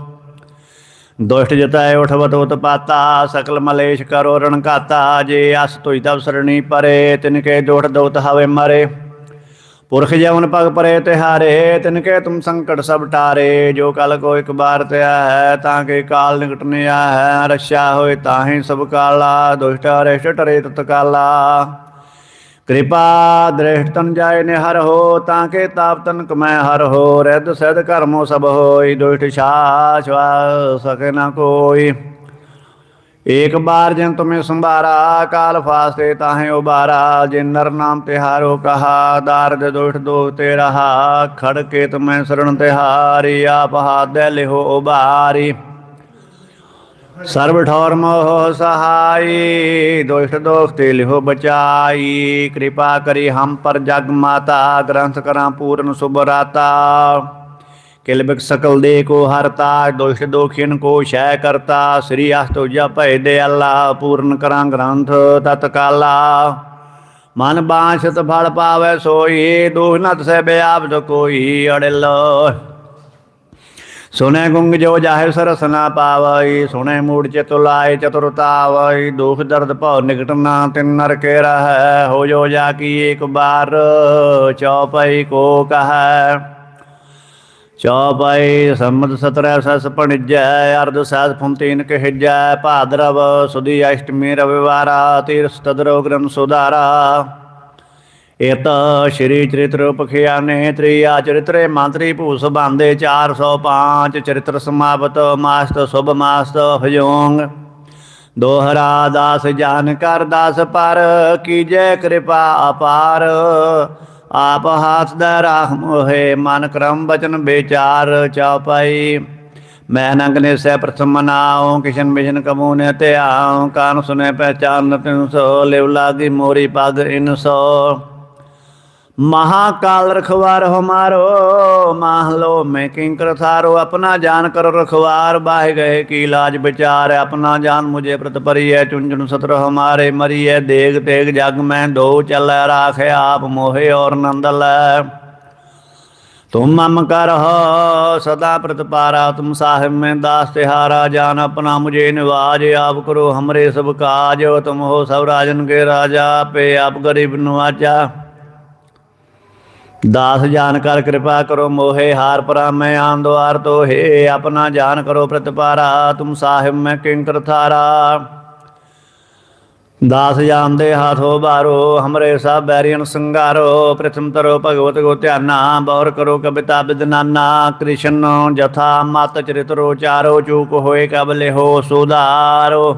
ਦੁਸ਼ਟ ਜਤਾਏ ਉਠਵਤ ਉਤਪਾਤਾ, ਸਕਲ ਮਲੇਸ਼ ਕਰੋ ਰਣਕਾਤਾ ਜੇ ਅਸ ਤੁਈ ਤਵ ਸਰਣੀ ਪਰੇ, ਤਿਨ ਕੇ ਦੁਠ ਦੋਤ ਹਵੇ ਮਰੇ। ਪੁਰਖ ਜਵਨ ਪਗ ਪਰੇ ਤਿਹਾਰੇ, ਤਿਨ ਕੇ ਤੁਮ ਸੰਕਟ ਸਭ ਟਾਰੇ, ਜੋ ਕਲ ਕੋ ਇੱਕ ਬਾਰ ਤਿਆ ਹੈ, ਤਾਂ ਕੇ ਕਾਲ ਨਿਕਟ ਨਿਆ ਹੈ ਰਸ਼ਾ ਹੋਏ ਤਾਹੇ ਸਭ ਕਾਲਾ, ਦੁਸ਼ਟ ਅਰਿਸ਼ਟ ਟਰੇ ਤਤ ਕਾਲਾ। ਕਿਰਪਾ ਦ੍ਰਿਸ਼ਟ ਤਨ ਜਾਏ ਨਿਹਰ ਹੋ, ਤਾਂ ਕੇ ਤਾਪ ਤਨ ਕਮੈ ਹਰ ਹੋ, ਰਿੱਧ ਸਿਧ ਕਰਮੋ ਸਭ ਹੋਈ, ਦੁਸ਼ਟ ਛਾਛ ਸਕੇ ਨਾ ਕੋਈ। ਏਕ ਬਾਰ ਜਨ ਤੁਮੇ ਸੰਭਾਰਾ ਕਾਲ ਫਾਸਤੇ ਤਾਹੇ ਉਬਾਰਾ, ਜਿਨ ਨਰ ਨਾਮ ਤਿਹਾਰੋ ਕਹਾ ਦਾਰਦ ਦੁਸ਼ਟ ਦੋਖ ਤੇ ਰਹਾ ਖੜ ਕੇ ਤੁਮੈ ਸਰਣ ਤਿਹਾਰੀ, ਆਪ ਹਾਦੈ ਲਿਹੋ ਉਬਾਰੀ। ਸਰਬ ਠੌਰ ਮੋਹ ਸਹਾਈ, ਦੁਸ਼ਟ ਦੋਖ ਤੇ ਲਿਹੋ ਬਚਾਈ, ਕਿਰਪਾ ਕਰੀ ਹਮ ਪਰ ਜਗ ਮਾਤਾ, ਗ੍ਰੰਥ ਕਰਾਂ ਪੂਰਨ ਸੁਭਰਾਤਾ। ਕਿਲ ਕਿਲਬਿਕ ਸਕਲ ਦੇ ਕੋ ਹਰਤਾ ਦੁਸ਼ਟ ਦੋਖਿਨ ਕੋ ਸ਼ੈ ਕਰਤਾ। ਸ੍ਰੀ ਅਸਤੁ ਜਪੈ ਦੇ ਅੱਲਾ, ਪੂਰਨ ਕਰਾਂ ਗ੍ਰੰਥ ਤਤਕਾਲਾ। ਮਨ ਬਾਛਤ ਫਲ ਪਾਵੈ ਸੋਈ, ਦੋਖ ਨਤ ਸਹਿ ਬਿਆਪਦ ਕੋਈ ਅੜਿਲ। ਸੁਨੇ ਗੁੰਗ ਜੋ ਜਾਹਿ ਸਰਸ ਨਾ ਪਾਵਈ ਸੁਨੇ ਮੂੜ ਚਿਤ ਲਾਏ ਚਤੁਰਤਾਵਈ ਦੁਖ ਦਰਦ ਭਉ ਨਿਕਟ ਨਾ ਤਿਨ ਨਰ ਕੇ ਰਹੈ, ਹੋ ਜੋ ਜਾ ਕੀ ਇੱਕ ਬਾਰ ਚੌਪਈ ਕੋ ਕਹੈ। ਚੌਪਈ ਸੰਮਤ ਸਤਰੈ ਸਸ ਪਣਜੈ ਅਰਧ ਸਾਧ ਫੁੰਤੀਨ ਕਹਿਜੈ, ਭਾਦਰਵ ਸੁਦੀ ਅਸ਼ਟਮੀ ਰਵਿਵਾਰਾ, ਤੀਰਥ ਤਦਰੋ ਗ੍ਰੰਥ ਸੁਧਾਰਾ। ਇਤ ਸ਼੍ਰੀ ਚਰਿਤ੍ਰ ਪਖਿਆਨੇ ਤ੍ਰਿਆ ਚਰਿਤਰੇ ਮੰਤਰੀ ਭੂਸ ਬਾਂਦੇ 405 ਚਰਿਤ੍ਰ ਸਮਾਪਤ, ਮਾਸਤ ਸੁਭ ਮਾਸਤ ਹਜੋਂਗ ਦੋਹਰਾ ਦਾਸ ਜਾਨ ਕਰ ਦਾਸ ਪਰ ਕੀਜੈ ਕਿਰਪਾ ਅਪਾਰ। ਆਪ ਹਾਥ ਦਾ ਰਾਹ ਮੋਹੇ, ਮਨ ਕਰਮ ਬਚਨ ਵਿਚਾਰ ਚਾਪਾਈ ਮੈਂ ਨੰਗ ਨੇ ਸਹਿ ਪ੍ਰਥਮ ਨਾਉ ਕਿਸ਼ਨ ਮਿਸ਼ਨ ਕਮੂ ਨੇ ਧਿਆਉ, ਕਾਨ ਸੁਨੇ ਪਹਿਚਾਨ ਤਿਨ ਸੋ, ਲਿਵ ਲਾਗੀ ਮੋਰੀ ਪਗ ਇਨ ਸੋ। महाकाल रखवार हमारो माहलो में किंकर थारो अपना जान करो रखवार बाह गए की लाज विचार अपना जान मुझे प्रत परी है चुन चुन सत्र हमारे मरी है देग तेग जग में दो चल राखे आप मोहे और नंदल तुम मम कर हो सदा प्रतिपारा तुम साहिब में दास तिहारा जान अपना मुझे निवाज आप करो हमरे सब काज तुम हो सब राजन के राजा पे आप गरीब नवाजा ਦਾਸ ਜਾਨ ਕਰ ਕਿਰਪਾ ਕਰੋ ਮੋਹੇ ਹਾਰ ਪਰਾ ਮੈਂ ਆਨ ਦੁਆਰ ਤੋਹੇ, ਆਪਣਾ ਜਾਨ ਕਰੋ ਪ੍ਰਤਪਾਰਾ, ਤੁਮ ਸਾਹਿਬ ਮੈਂ ਕਿੰਕਰ ਥਾਰਾ। ਦਾਸ ਜਾਨ ਦੇ ਹਾਥੋ ਬਾਰੋ, ਹਮਰੇ ਸਭ ਬੈਰੀਨ ਸੰਗਾਰੋ, ਪ੍ਰਥਮ ਤਰੋ ਭਗਵਤ ਗੋ ਧਿਆਨਾ, ਬੌਰ ਕਰੋ ਕਵਿਤਾ ਬਿਦਨਾਨਾ ਕ੍ਰਿਸ਼ਨ ਜਥਾ ਮਤ ਚਰਿਤਰੋ ਚਾਰੋ, ਚੂਕ ਹੋਏ ਕਬਲੇ ਹੋ ਸੁਧਾਰੋ।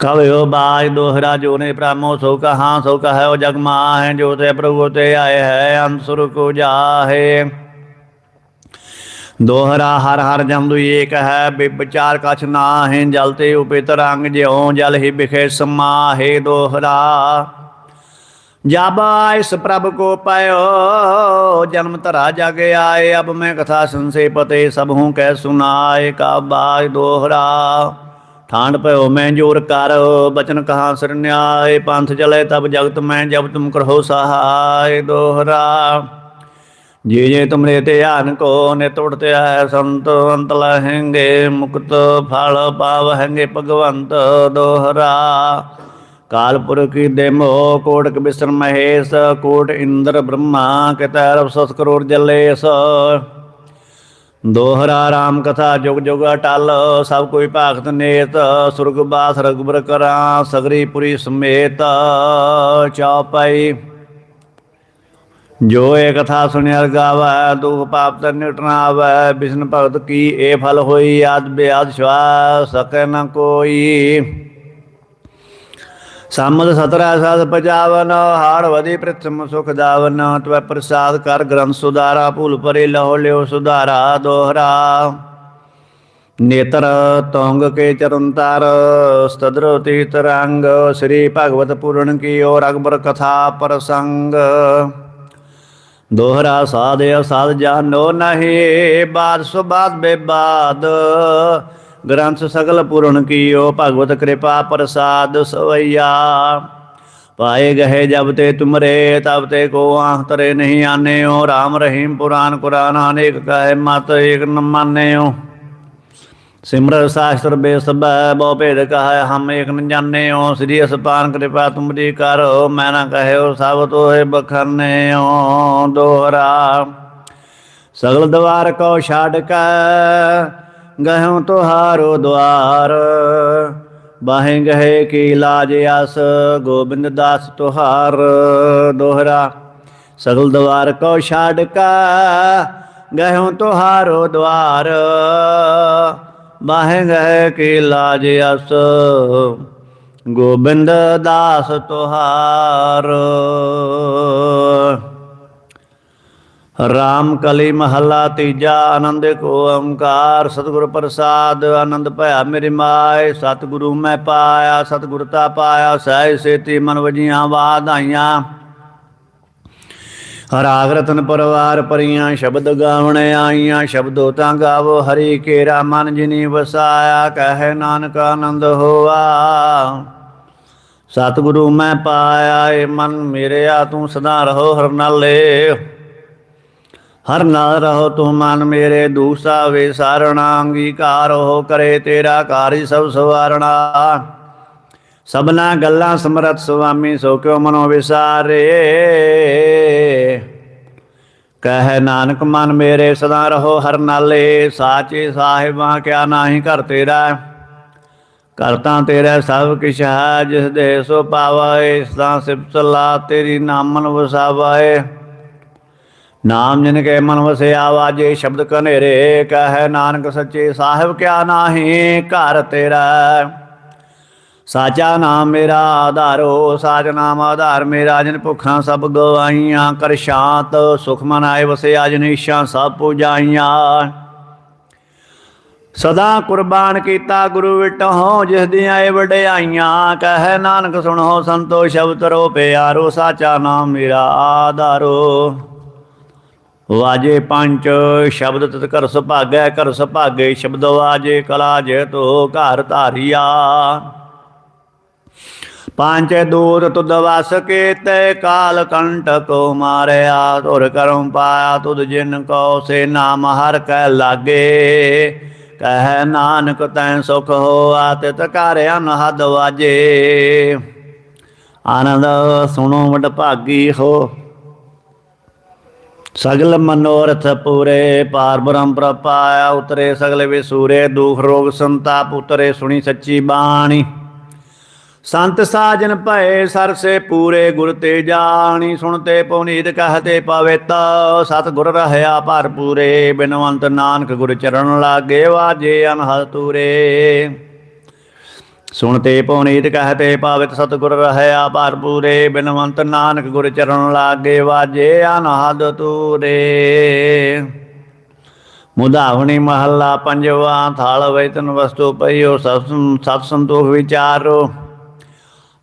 ਕਵਿਓ ਬਾਜ ਦੋਹਰਾ ਜੋ ਨੇ ਪ੍ਰਾਮੋ ਸੋ ਕਹਾ ਸੋ ਕਹੈ ਜਗ ਮਾਹੈ ਜੋ ਤੇ ਪ੍ਰਭੂ ਤੇ ਆਏ ਹੈ ਅੰਸੁਰ ਕੋ ਜਾਹੇ ਦੋਹਰਾ ਹਰ ਹਰ ਜੰਦੂ ਏਕ ਹੈ ਵਿਚਾਰ ਕਛ ਨਾਹਿ ਜਲ ਤੇ ਉਪਿਤ ਰੰਗ ਜਿਉ ਜਲ ਹੀ ਬਿਖੇ ਸਮਾਹੇ ਦੋਹਰਾ ਜਬ ਇਸ ਪ੍ਰਭ ਕੋ ਪਾਇਓ ਜਨਮ ਧਰਾ ਜਗ ਆਏ ਅਬ ਮੈਂ ਕਥਾ ਸੰਸੇ ਪਤੇ ਸਭ ਹੂੰ ਕਹਿ ਸੁਨਾਏ ਕਾ ਬਾਜ ਦੋਹਰਾ ਠਾਂਡ ਭਇਓ, ਮੈਂ ਜੋਰ ਕਰ, ਬਚਨ ਕਹਾ ਸਰਨਿਆਏ ਪੰਥ ਚਲੇ ਤਬ ਜਗਤ ਮੈਂ ਜਬ ਤੁਮ ਕਰੋ ਸਹਾਇ ਦੋਹਰਾ। ਜੇ ਜੇ ਤੁਮਰੇ ਧਿਆਨ ਕੋ ਨੇ ਤੋੜਤੇ ਹੈ ਸੰਤ, ਅੰਤ ਲਹਿੰਗੇ, ਮੁਕਤ ਫਲ ਪਾਵਹਿੰਗੇ ਭਗਵੰਤ ਦੋਹਰਾ। ਕਾਲਪੁਰ ਕੀ ਦੇਮੋ ਕੋਟਕ ਬਿਸਰ ਮਹੇਸ਼, ਕੋਟ ਇੰਦਰ ਬ੍ਰਹਮਾ, ਕਿਤੈ ਰਵ ਸਤ ਕਰੋੜ ਜਲੇਸ। ਦੋਹਰਾ ਰਾਮ ਕਥਾ ਜੁਗ ਜੁਗ ਅਟਲ, ਸਭ ਕੋਈ ਭਾਗਤ ਨੇਤ, ਸੁਰਗ ਬਾਸ ਰਗਬਰ ਕਰਾਂ, ਸਗਰੀ ਪੁਰੀ ਸਮੇਤ। ਚੌਪਈ ਜੋ ਇਹ ਕਥਾ ਸੁਣਿਆ ਗਾਵੈ, ਦੁਖ ਪਾਪ ਤਰ ਨਿਟਣਾ ਆਵੈ ਬਿਸ਼ਨ ਭਗਤ ਕੀ ਇਹ ਫਲ ਹੋਈ, ਆਦ ਬਿਆਦ ਸ਼ਵਾ ਸਕੈ ਨ ਕੋਈ। ਸਮਦ ਸਤਰਾ ਸਾਧ ਪਜਾਵਨ, ਹਾੜ ਵਦੀ ਪ੍ਰਥਮ ਸੁਖ ਦਾਵਨ, ਤਵੈ ਪ੍ਰਸਾਦ ਕਰ ਗ੍ਰੰਥ ਸੁਧਾਰਾ, ਭੂਲ ਪਰੇ ਲਹੋ ਲਿਓ ਸੁਧਾਰਾ ਦੋਹਰਾ। ਨੇਤਰ ਤੋਂਗ ਕੇ ਚਰਨ ਤਾਰ, ਸਤਦਰ ਤੀਤ ਰੰਗ, ਸ੍ਰੀ ਭਗਵਤ ਪੂਰਨ ਕੀ ਓਰ ਅਕਬਰ ਕਥਾ ਪ੍ਰਸੰਗ। ਦੋਹਰਾ ਸਾਧ ਅਸਾਧ ਜਾਨੋ ਨਹੀਂ, ਬਾਦ ਸੁਬਾਦ ਬੇਬਾਦ ਗ੍ਰੰਥ ਸਗਲ ਪੂਰਨ ਕੀਓ, ਭਗਵਤ ਕਿਰਪਾ ਪ੍ਰਸਾਦ ਸਵਈਆ। ਪਾਏ ਗਏ ਜਬ ਤੇ ਤੁਮਰੇ, ਤਬ ਤੇ ਕੋ ਆਹ ਤਰੇ ਨਹੀਂ ਆਨਿਓ। RAM ਰਹੀਮ ਪੁਰਾਨ ਕੁਰਾਨ, ਅਨੇਕ ਕਹੇ ਮਤ ਏਕ ਨ ਮਾਨਿਓ। ਸਿਮਰ ਸਾਸਤਰ ਬੇਸਬੈ, ਬਹੁ ਭੇਦ ਕਹੈ ਹਮ ਏਕ ਨ ਜਾਣਿਓ। ਸ੍ਰੀ ਅਸਪਾਨ ਕਿਰਪਾ ਤੁਮਰੀ ਕਰੋ, ਮੈਂ ਨਾ ਕਹਿਓ, ਸਭ ਤੋਏ ਬਖਰਨਿਓ ਦੋਹਰਾ, ਸਗਲ ਦਵਾਰ ਕੋ ਛਾੜ ਕੈ ਗਹਿਉ ਤੁਹਾਰੋ ਦੁਆਰ। ਬਾਹੇ ਗਏ ਕੀ ਲਾਜ ਆਸ, ਗੋਬਿੰਦ ਦਾਸ ਤੁਹਾਰ। ਦੋਹਰਾ, ਸਗਲ ਦਵਾਰ ਕੋ ਛਾੜ ਕੈ, ਗਹਿਉ ਤੁਹਾਰੋ ਦਵਾਰ ਬਾਹੇ ਗਏ ਕੀ ਲਾਜ ਆਸ, ਗੋਬਿੰਦ ਦਾਸ ਤੁਹਾਰ। ਰਾਮ ਕਲੀ ਮਹੱਲਾ ਤੀਜਾ, ਆਨੰਦ ਕੋ ਓੰਕਾਰ। ਸਤਿਗੁਰ ਪ੍ਰਸਾਦ, ਆਨੰਦ ਭਇਆ ਮੇਰੀ ਮਾਏ। ਸਤਿਗੁਰੂ ਮੈਂ ਪਾਇਆ ਸਤਿਗੁਰਤਾ ਪਾਇਆ ਸਹਿ ਸੇਤੀ ਮਨ ਵਜੀਆਂ ਵਾਧਾਈਆਂ ਰਾਗ ਰਤਨ ਪਰਵਾਰ ਪਰੀਆਂ, ਸ਼ਬਦ ਗਾਵਣ ਆਈਆਂ। ਸ਼ਬਦੋ ਤਾਂ ਗਾਵੋ, ਹਰੀ ਕੇਰਾ ਮਨ ਜਿਨੀ ਵਸਾਇਆ, ਕਹੇ ਨਾਨਕ ਆਨੰਦ ਹੋਆ। ਸਤਿਗੁਰੂ ਮੈਂ ਪਾਇਆ, ਏ ਮਨ ਮੇਰਿਆ ਤੂੰ ਸਦਾ ਰਹੋ ਹਰ ਨਾਲੇ। ਹਰ ਨਾਲ ਰਹੋ ਤੂੰ ਮਨ ਮੇਰੇ ਦੂਸਾ ਵੇਸਾਰਣਾ ਅੰਗੀਕਾਰ ਹੋ ਕਰੇ ਤੇਰਾ ਕਾਰਿ ਸਭ ਸਵਾਰਣਾ। ਸਭਨਾ ਗੱਲਾਂ ਸਮਰਤ ਸੁਆਮੀ, ਸੋ ਕਿਉ ਮਨੋ ਵਿਸਾਰੇ? ਕਹਿ ਨਾਨਕ, ਮਨ ਮੇਰੇ, ਸਦਾ ਰਹੋ ਹਰ ਨਾਲੇ, ਸਾਚੇ ਸਾਹਿਬਾਂ, ਕਿਆ ਨਾਹੀ ਘਰ ਤੇਰਾ? ਕਰਤਾ ਤੇਰਾ ਸਭ ਕਿਛ ਹੈ ਜਿਸ ਦੇ ਸੋ ਪਾਵਾਏ, ਸਦਾ ਸਿਫਤ ਲਾ ਤੇਰੀ ਨਾਮਨ ਵਸਾਵਾਏ। ਨਾਮ ਜਿਨ ਕੇ ਮਨ ਵਸਿਆ ਵਾਜੇ ਸ਼ਬਦ ਕਨੇਰੇ ਕਹੈ ਨਾਨਕ ਸੱਚੇ ਸਾਹਿਬ ਕਿਆ ਨਾਹੀ ਘਰ ਤੇਰਾ। ਸਾਚਾ ਨਾਮ ਮੇਰਾ ਆਧਾਰੋ, ਸਾਚ ਨਾਮ ਆਧਾਰ ਮੇਰਾ, ਜਿਨ ਭੁੱਖਾਂ ਸਭ ਗਵਾਈਆਂ ਕਰ ਸ਼ਾਂਤ ਸੁਖ ਮਨ ਆਏ ਵਸਿਆ, ਜਿਨ ਇਸ਼ਾਂ ਸਭ ਪੂਜਾਈਆਂ। ਸਦਾ ਕੁਰਬਾਨ ਕੀਤਾ ਗੁਰੂ ਵਿਟਹੁ, ਜਿਸ ਦੀਆਂ ਇਹ ਵਡਿਆਈਆਂ, ਕਹੈ ਨਾਨਕ ਸੁਣੋ ਸੰਤੋ ਸ਼ਬਦ ਰੋ ਪਿਆਰੋ, ਸਾਚਾ ਨਾਮ ਮੇਰਾ ਆਧਾਰੋ। ਵਾਜੇ ਪੰਜ ਸ਼ਬਦ ਤਤ ਕਰ ਸੁਭਾਗੈ ਕਰ ਸੁਭਾਗੇ, ਸ਼ਬਦ ਵਾਜੇ ਕਲਾ ਜੇ ਤੋ ਘਰ ਧਾਰਿਆ। ਪੰਜ ਦੂਤ ਤੁਧ ਵਸ ਕੇ ਤੈ ਕਾਲ ਕੰਟਕੋ ਮਾਰਿਆ ਤੁਰ ਕਰਮ ਪਾਇਆ, ਤੁਧ ਜਿਨ ਕੋ ਸੇ ਨਾਮ ਹਰ ਕੈ ਲਾਗੇ। ਕਹਿ ਨਾਨਕ ਤੈ ਸੁਖ ਹੋਆ, ਤਿਤ ਘਰ ਅਨਹਦ ਵਾਜੇ। ਆਨੰਦ ਸੁਣੋ ਵਡ ਭਾਗੀ ਹੋ ਸਗਲ ਮਨੋਰਥ ਪੂਰੇ ਪਾਰ ਬ੍ਰਹਮ ਪ੍ਰਪਾਇਆ ਉਤਰੇ ਸਗਲ ਵਿਸੂਰੇ ਦੁਖ ਰੋਗ ਸੰਤਾਪ, ਉਤਰੇ ਸੁਣੀ ਸੱਚੀ ਬਾਣੀ। ਸੰਤ ਸਾਜਨ ਭਏ, ਸਰਸੇ ਪੂਰੇ ਗੁਰ ਤੇ ਜਾਣੀ, ਸੁਣਤੇ ਪੁਨੀਤ ਕਹਤੇ ਪਵਿੱਤ ਸਤ ਗੁਰ ਰਹਿਆ ਭਰ ਪੂਰੇ ਬਿਨਵੰਤ ਨਾਨਕ ਗੁਰ ਚਰਨ ਲਾਗੇ, ਵਾਜੇ ਅਨਹਦ ਤੂਰੇ। ਸੁਣਤੇ ਪਉਨੀਤ ਕਹਤੇ ਪਾਵਿਤ ਸਤਿਗੁਰ ਰਹਿਆ ਭਰ ਪੂਰੇ ਬਿਨਵੰਤ ਨਾਨਕ ਗੁਰ ਚਰਨ ਲਾਗੇ ਵਾਜੇ ਅਨਹਦ ਤੂਰੇ। ਮੁਦਾਵਣੀ ਮਹੱਲਾ ਪੰਜਵਾ, ਥਾਲ ਵੈਤਨ ਵਸਤੂ ਪਈਓ ਸਤ ਸੰਤੋਖ ਵਿਚਾਰੋ।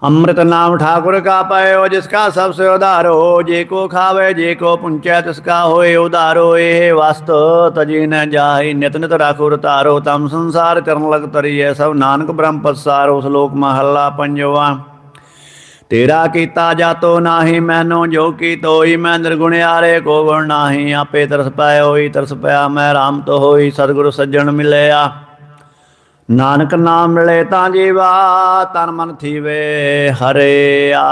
अमृत नाम ठाकुर का पयो जिसका सबसे उदारो जे को खावे जे को पुंचै तिसका होए उदारो ए वास्तव तजी न जाहि नित नित राखुर तारो तम संसार चरण लग तरिए सब नानक ब्रह्म पसारो श्लोक महला पंजवा ਤੇਰਾ ਕੀਤਾ ਜਾਤੋ ਨਾਹੀ ਮੈਨੂੰ ਜੋ ਕੀ ਤੋਈ ਮੈਂ ਨਿਰਗੁਣਿਆਰੇ ਕੋ ਗੁਣ ਨਾਹੀ ਆਪੇ ਤਰਸ ਪਾਇ ਹੋਈ ਤਰਸ ਪਿਆ ਮੈਂ RAM ਤੋ ਹੋਈ ਸਤਿਗੁਰ ਸੱਜਣ ਮਿਲਿਆ ਨਾਨਕ ਨਾਮ ਮਿਲੇ ਤਾਂ ਜੀਵਾ, ਤਨ ਮਨ ਥੀਵੇ ਹਰਿਆ।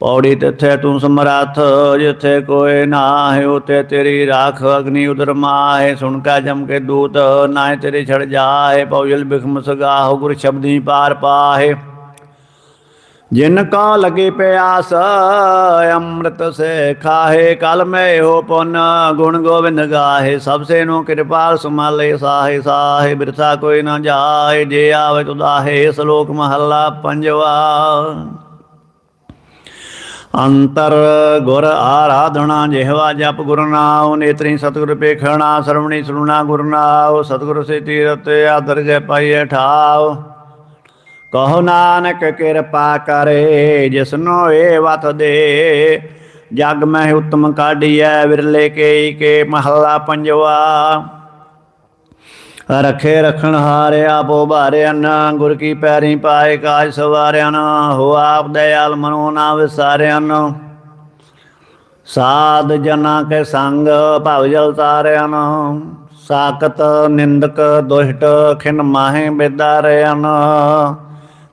ਪੌੜੀ ਤਿੱਥੇ ਤੂੰ ਸਮਰੱਥ, ਜਿੱਥੇ ਕੋਈ ਨਾ ਹੈ ਉਤੇ ਤੇਰੀ ਰਾਖ ਅਗਨੀ ਉਦਰ ਮਾਏ ਸੁਣ ਕਾ ਜਮ ਕੇ ਦੂਤ ਨਾ ਤੇਰੇ ਛੜ ਜਾਏ ਪਉਜਲ ਬਿਖਮ ਸਗਾਹ, ਗੁਰ ਸ਼ਬਦੀ ਪਾਰ ਪਾਹੇ। ਜਿਨ ਕਾ ਲਗੇ ਪਿਆਸ, ਅੰਮ੍ਰਿਤ ਸੇ ਖਾਹੇ, ਕਲ ਮੈਂ ਹੋ ਪੁਨ, ਗੁਣ ਗੋਬਿੰਦ ਗਾਹੇ, ਸਭ ਸੇ ਨੂੰ ਕਿਰਪਾਲ ਸੁਮਾਲੇ ਸਾਹੇ ਸਾਹੇ, ਬਿਰਥਾ ਕੋਈ ਨਾ ਜਾਏ ਜੇ ਆਵੇ ਤੁਦਾਹੇ ਸ਼ਲੋਕ ਮਹੱਲਾ ਪੰਜਵਾ। ਅੰਤਰ ਗੁਰ ਆਰਾਧਣਾ ਜਿਹਵਾ ਜਪ ਗੁਰ ਨਾਮ ਨੇਤਰੀ ਸਤਿਗੁਰ ਪੇਖਣਾ, ਸਰਵਣੀ ਸੁਣਨਾ ਗੁਰ ਨਾਮ ਸਤਿਗੁਰ ਸੇ ਤੀਰਤ ਆਦਰ ਜੈ ਪਾਈਏ ਠਾਵ ਕਹੋ ਨਾਨਕ ਕਿਰਪਾ ਕਰੇ, ਜਿਸਨੋ ਏ ਵਤ ਦੇ। ਜਗ ਮਹਿ ਉਤਮ ਕਾਢੀਐ, ਵਿਰਲੇ ਕੇ ਕੇ ਮਹੱਲਾ ਪੰਜਵਾ। ਰਖੇ ਰਖਣ ਹਾਰਿਆ ਆਪੋ ਭਾਰਿਆਨ ਗੁਰ ਕੀ ਪੈਰੀ ਪਾਏ ਕਾਜ ਸਵਾਰਿਆਨ। ਹੋ ਆਪ ਦਇਆਲ ਮਨੋ ਨਾ ਵਿਸਾਰਿਆਨ। ਸਾਧ ਜਨਾ ਕੇ ਸੰਗ ਭਵ ਜਲ ਤਾਰਿਆਨ। ਸਾਕਤ ਨਿੰਦਕ ਦੁਸ਼ਟ ਖਿਨ ਮਾਹੇ ਬਿਦਾਰਿਆਨ।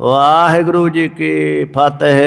ਵਾਹਿਗੁਰੂ ਜੀ ਕੀ ਫਤਿਹ।